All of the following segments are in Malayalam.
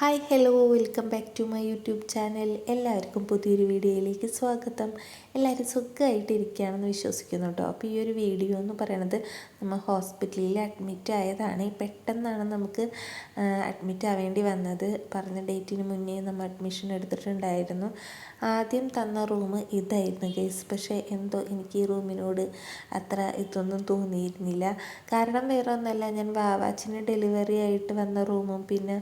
Hi hello welcome back to my YouTube channel എല്ലാവർക്കും പുതിയൊരു വീഡിയോയിലേക്ക് സ്വാഗതം. എല്ലാവരും സുഖമായിട്ട് ഇരിക്കുകയാണെന്ന് വിശ്വസിക്കുന്നു കേട്ടോ. അപ്പോൾ ഈ ഒരു വീഡിയോ എന്ന് പറയണത് നമ്മൾ ഹോസ്പിറ്റലിൽ അഡ്മിറ്റ് ആയതാണ്. പെട്ടെന്നാണ് നമുക്ക് അഡ്മിറ്റ് ആവേണ്ടി വന്നത്. പറഞ്ഞ ഡേറ്റിന് മുന്നേ നമ്മൾ അഡ്മിഷൻ എടുത്തിട്ടുണ്ടായിരുന്നു. ആദ്യം തന്ന റൂം ഇതായിരുന്നു കേസ് പക്ഷേ എന്തോ എനിക്ക് ഈ റൂമിനോട് അത്ര ഇതൊന്നും തോന്നിയിരുന്നില്ല. കാരണം വേറെ ഒന്നല്ല ഞാൻ വാവാച്ചിന് ഡെലിവറി ആയിട്ട് വന്ന റൂമും പിന്നെ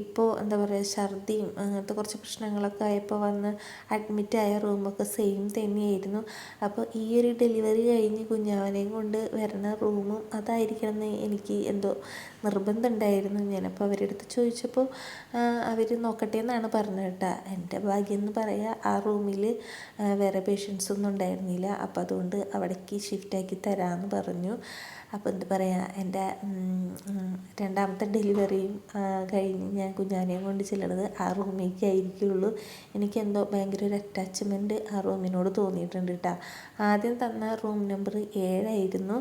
ഇപ്പോൾ എന്താ പറയുക ഛർദിയും അങ്ങനത്തെ കുറച്ച് പ്രശ്നങ്ങളൊക്കെ ആയപ്പോൾ വന്ന് അഡ്മിറ്റായ റൂമൊക്കെ സെയിം തന്നെയായിരുന്നു. അപ്പോൾ ഈ ഒരു ഡെലിവറി കഴിഞ്ഞ് കുഞ്ഞാവനെയും കൊണ്ട് വരുന്ന റൂമും അതായിരിക്കണം എന്ന് എനിക്ക് എന്തോ നിർബന്ധമുണ്ടായിരുന്നു ഞാനപ്പോൾ അവരുടെ അടുത്ത് ചോദിച്ചപ്പോൾ അവർ നോക്കട്ടെ എന്നാണ് പറഞ്ഞത് കേട്ടോ. എന്റെ ഭാഗ്യം എന്ന് പറയുക ആ റൂമിൽ വേറെ പേഷ്യൻസ് ഒന്നും ഉണ്ടായിരുന്നില്ല. അപ്പോൾ അതുകൊണ്ട് അവിടേക്ക് ഷിഫ്റ്റാക്കി തരാമെന്ന് പറഞ്ഞു. അപ്പോൾ എന്താ പറയുക എന്റെ രണ്ടാമത്തെ ഡെലിവറിയും കഴിഞ്ഞ് ഞാൻ കുഞ്ഞാനെയും കൊണ്ട് ചെല്ലണത് ആ റൂമിലേക്ക് ആയിരിക്കുള്ളൂ. എനിക്കെന്തോ ഭയങ്കര ഒരു അറ്റാച്ച്മെന്റ് ആ റൂമിനോട് തോന്നിയിട്ടുണ്ട് കേട്ടോ ആദ്യം തന്ന റൂം നമ്പർ ഏഴായിരുന്നു.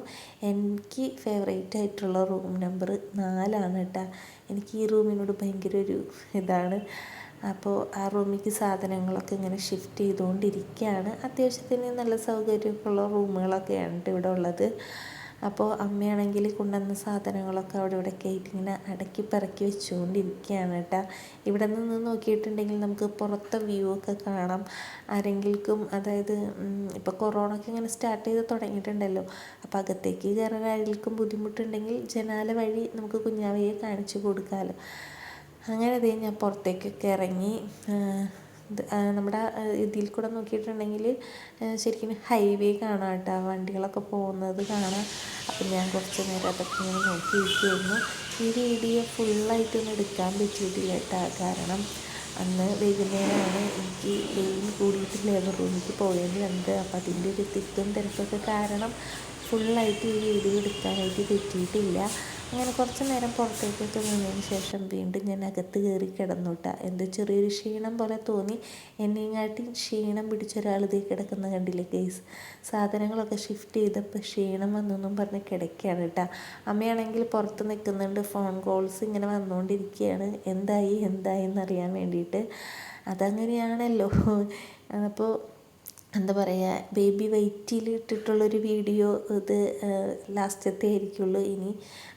എനിക്ക് ഫേവറേറ്റ് ആയിട്ടുള്ള റൂം നമ്പർ നാലാണ് കേട്ടോ എനിക്ക് ഈ റൂമിനോട് ഭയങ്കര ഒരു ഇതാണ്. അപ്പോൾ ആ റൂമിലേക്ക് സാധനങ്ങളൊക്കെ ഇങ്ങനെ ഷിഫ്റ്റ് ചെയ്തുകൊണ്ടിരിക്കുകയാണ് അത്യാവശ്യത്തിന് നല്ല സൗകര്യമൊക്കെ ഉള്ള റൂമുകളൊക്കെയാണ് ഇവിടെ ഉള്ളത്. അപ്പോൾ അമ്മയാണെങ്കിൽ കൊണ്ടുവന്ന സാധനങ്ങളൊക്കെ അവിടെ ഇവിടെ കയറ്റി ഇങ്ങനെ അടക്കി പറക്കി വെച്ചുകൊണ്ടിരിക്കുകയാണ് കേട്ടോ. ഇവിടെ നിന്ന് നോക്കിയിട്ടുണ്ടെങ്കിൽ നമുക്ക് പുറത്തെ വ്യൂ ഒക്കെ കാണാം. ആരെങ്കിലും അതായത് ഇപ്പോൾ കൊറോണ ഒക്കെ ഇങ്ങനെ സ്റ്റാർട്ട് ചെയ്ത് തുടങ്ങിയിട്ടുണ്ടല്ലോ. അപ്പോൾ അകത്തേക്ക് കയറാൻ ആരെങ്കിലും ബുദ്ധിമുട്ടുണ്ടെങ്കിൽ ജനാല വഴി നമുക്ക് കുഞ്ഞാവയെ കാണിച്ചു കൊടുക്കാമല്ലോ അങ്ങനെ അതേ ഞാൻ പുറത്തേക്കൊക്കെ ഇറങ്ങി നമ്മുടെ ഇതിൽ കൂടെ നോക്കിയിട്ടുണ്ടെങ്കിൽ ശരിക്കും ഹൈവേ കാണാം കേട്ടോ. വണ്ടികളൊക്കെ പോകുന്നത് കാണാം. അപ്പം ഞാൻ കുറച്ച് നേരം അതൊക്കെ ഇങ്ങനെ നോക്കിയിരിക്കുമായിരുന്നു ഈ വീഡിയോ ഫുള്ളായിട്ടൊന്നും എടുക്കാൻ പറ്റിയിട്ടില്ല കേട്ടോ. കാരണം അന്ന് വൈകുന്നേരമാണ് എനിക്ക് വെയിൽ കൂടിയിട്ടില്ലായിരുന്നു റൂമിലേക്ക് പോകേണ്ടി വന്നത്. അപ്പോൾ അതിന്റെ ഒരു തിക്കും തിരക്കൊക്കെ കാരണം ഫുള്ളായിട്ട് ഈ വീഡിയോ എടുക്കാനായിട്ട് പറ്റിയിട്ടില്ല. അങ്ങനെ കുറച്ച് നേരം പുറത്തേക്കൊക്കെ നിന്നതിന് ശേഷം വീണ്ടും ഞാൻ അകത്ത് കയറി കിടന്നുട്ട. എന്തോ ചെറിയൊരു ക്ഷീണം പോലെ തോന്നി. എന്നെങ്ങാട്ടി ക്ഷീണം പിടിച്ചൊരാൾ ഇതേ കിടക്കുന്ന കണ്ടില്ലേ കേസ് സാധനങ്ങളൊക്കെ ഷിഫ്റ്റ് ചെയ്തപ്പോൾ ക്ഷീണം വന്നൊന്നും പറഞ്ഞ് കിടക്കുകയാണ് കേട്ടോ. അമ്മയാണെങ്കിൽ പുറത്ത് നിൽക്കുന്നുണ്ട്. ഫോൺ കോൾസ് ഇങ്ങനെ വന്നുകൊണ്ടിരിക്കുകയാണ്. എന്തായി? എന്തായി എന്നറിയാൻ വേണ്ടിയിട്ട്. അതങ്ങനെയാണല്ലോ. അപ്പോൾ എന്താ പറയുക ബേബി വെയിറ്റിൽ ഇട്ടിട്ടുള്ളൊരു വീഡിയോ ഇത് ലാസ്റ്റത്തെ ആയിരിക്കുള്ളൂ. ഇനി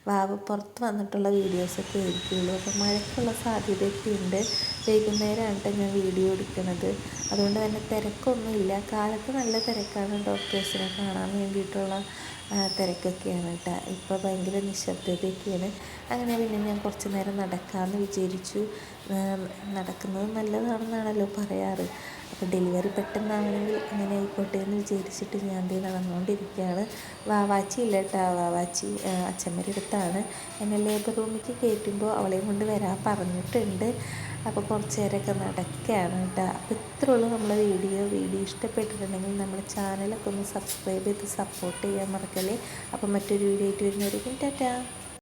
വാവ പുറത്ത് വന്നിട്ടുള്ള വീഡിയോസൊക്കെ ആയിരിക്കുള്ളൂ. അപ്പോൾ മഴയ്ക്കുള്ള സാധ്യതയൊക്കെ ഉണ്ട്. വൈകുന്നേരമാണ് ഞാൻ വീഡിയോ എടുക്കുന്നത്. അതുകൊണ്ട് തന്നെ തിരക്കൊന്നുമില്ല. കാലത്ത് നല്ല തിരക്കാണ്. ഡോക്ടേഴ്സിനെ കാണാൻ വേണ്ടിയിട്ടുള്ള തിരക്കൊക്കെയാണ് കേട്ടോ ഇപ്പോൾ ഭയങ്കര നിശബ്ദതയൊക്കെയാണ്. അങ്ങനെ പിന്നെ ഞാൻ കുറച്ച് നേരം നടക്കാമെന്ന് വിചാരിച്ചു. നടക്കുന്നത് നല്ലതാണെന്നാണല്ലോ പറയാറ്. അപ്പോൾ ഡെലിവറി പെട്ടെന്നാണെങ്കിൽ അങ്ങനെ ആയിക്കോട്ടെ എന്ന് വിചാരിച്ചിട്ട് ഞാൻ ദേ നടന്നുകൊണ്ടിരിക്കുകയാണ്. വാവാച്ചി ഇല്ല കേട്ടോ. വാവാച്ചി അച്ഛമ്മയുടെ അടുത്താണ്. എന്നെ ലേബർ റൂമിലേക്ക് കയറ്റുമ്പോൾ അവളെയും കൊണ്ട് വരാൻ പറഞ്ഞിട്ടുണ്ട്. അപ്പോൾ കുറച്ച് നേരമൊക്കെ നടക്കുകയാണ് കേട്ടോ. അപ്പോൾ ഇത്രയുള്ളൂ നമ്മളെ വീഡിയോ. വീഡിയോ ഇഷ്ടപ്പെട്ടിട്ടുണ്ടെങ്കിൽ നമ്മുടെ ചാനലൊക്കെ ഒന്ന് സബ്സ്ക്രൈബ് ചെയ്ത് സപ്പോർട്ട് ചെയ്യാൻ മറക്കല്ലേ. അപ്പോൾ മറ്റൊരു വീഡിയോ ആയിട്ട് വരുന്നവരേക്കും ടാറ്റാ.